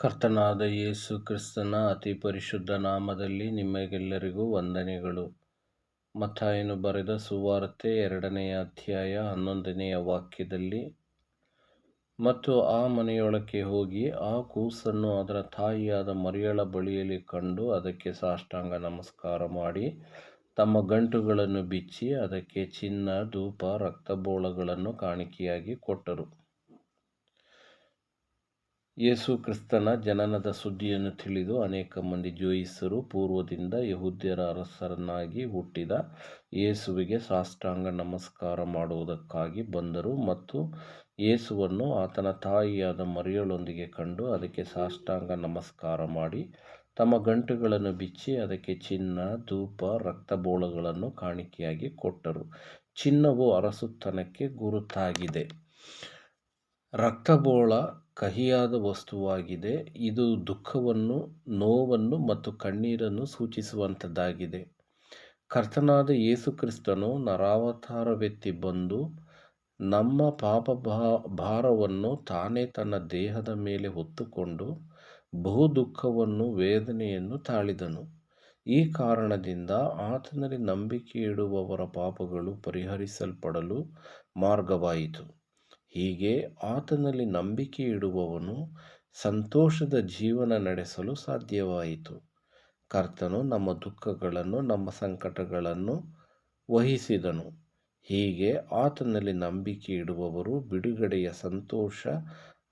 ಕರ್ತನಾದ ಯೇಸು ಕ್ರಿಸ್ತನ ಅತಿ ಪರಿಶುದ್ಧ ನಾಮದಲ್ಲಿ ನಿಮಗೆಲ್ಲರಿಗೂ ವಂದನೆಗಳು. ಮತ್ತಾಯನು ಬರೆದ ಸುವಾರ್ತೆ ಎರಡನೆಯ ಅಧ್ಯಾಯ ಹನ್ನೊಂದನೆಯ ವಾಕ್ಯದಲ್ಲಿ, ಮತ್ತು ಆ ಮನೆಯೊಳಕ್ಕೆ ಹೋಗಿ ಆ ಕೂಸನ್ನು ಅದರ ತಾಯಿಯಾದ ಮರಿಯಳ ಬಳಿಯಲ್ಲಿ ಕಂಡು ಅದಕ್ಕೆ ಸಾಷ್ಟಾಂಗ ನಮಸ್ಕಾರ ಮಾಡಿ, ತಮ್ಮ ಗಂಟುಗಳನ್ನು ಬಿಚ್ಚಿ ಅದಕ್ಕೆ ಚಿನ್ನ, ಧೂಪ, ರಕ್ತಬೋಳಗಳನ್ನು ಕಾಣಿಕೆಯಾಗಿ ಕೊಟ್ಟರು. ಯೇಸು ಕ್ರಿಸ್ತನ ಜನನದ ಸುದ್ದಿಯನ್ನು ತಿಳಿದು ಅನೇಕ ಮಂದಿ ಜೋಯಿಸರು. ಪೂರ್ವದಿಂದ ಯಹೂದ್ಯರ ಅರಸರನ್ನಾಗಿ ಹುಟ್ಟಿದ ಯೇಸುವಿಗೆ ಸಾಷ್ಟಾಂಗ ನಮಸ್ಕಾರ ಮಾಡುವುದಕ್ಕಾಗಿ ಬಂದರು ಮತ್ತು ಯೇಸುವನ್ನು ಆತನ ತಾಯಿಯಾದ ಮರಿಯಳೊಂದಿಗೆ ಕಂಡು ಅದಕ್ಕೆ ಸಾಷ್ಟಾಂಗ ನಮಸ್ಕಾರ ಮಾಡಿ ತಮ್ಮ ಗಂಟುಗಳನ್ನು ಬಿಚ್ಚಿ ಅದಕ್ಕೆ ಚಿನ್ನ, ಧೂಪ, ರಕ್ತಬೋಳಗಳನ್ನು ಕಾಣಿಕೆಯಾಗಿ ಕೊಟ್ಟರು. ಚಿನ್ನವು ಅರಸುತನಕ್ಕೆ ಗುರುತಾಗಿದೆ. ರಕ್ತಬೋಳ ಕಹಿಯಾದ ವಸ್ತುವಾಗಿದೆ. ಇದು ದುಃಖವನ್ನು, ನೋವನ್ನು ಮತ್ತು ಕಣ್ಣೀರನ್ನು ಸೂಚಿಸುವಂಥದ್ದಾಗಿದೆ ಕರ್ತನಾದ ಯೇಸು ಕ್ರಿಸ್ತನು ನರಾವತಾರವೆತ್ತಿ ಬಂದು ನಮ್ಮ ಪಾಪ ಭಾರವನ್ನು ತಾನೇ ತನ್ನ ದೇಹದ ಮೇಲೆ ಹೊತ್ತುಕೊಂಡು ಬಹು ದುಃಖವನ್ನು, ವೇದನೆಯನ್ನು ತಾಳಿದನು. ಈ ಕಾರಣದಿಂದ ಆತನಲ್ಲಿ ನಂಬಿಕೆ ಇಡುವವರ ಪಾಪಗಳು ಪರಿಹರಿಸಲ್ಪಡಲು ಮಾರ್ಗವಾಯಿತು. ಹೀಗೆ ಆತನಲ್ಲಿ ನಂಬಿಕೆ ಇಡುವವನು ಸಂತೋಷದ ಜೀವನ ನಡೆಸಲು ಸಾಧ್ಯವಾಯಿತು. ಕರ್ತನು ನಮ್ಮ ದುಃಖಗಳನ್ನು, ನಮ್ಮ ಸಂಕಟಗಳನ್ನು ವಹಿಸಿದನು. ಹೀಗೆ ಆತನಲ್ಲಿ ನಂಬಿಕೆ ಇಡುವವರು ಬಿಡುಗಡೆಯ ಸಂತೋಷ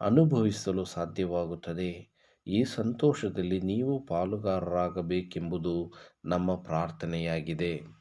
ಅನುಭವಿಸಲು ಸಾಧ್ಯವಾಗುತ್ತದೆ. ಈ ಸಂತೋಷದಲ್ಲಿ ನೀವು ಪಾಲುಗಾರರಾಗಬೇಕೆಂಬುದು ನಮ್ಮ ಪ್ರಾರ್ಥನೆಯಾಗಿದೆ.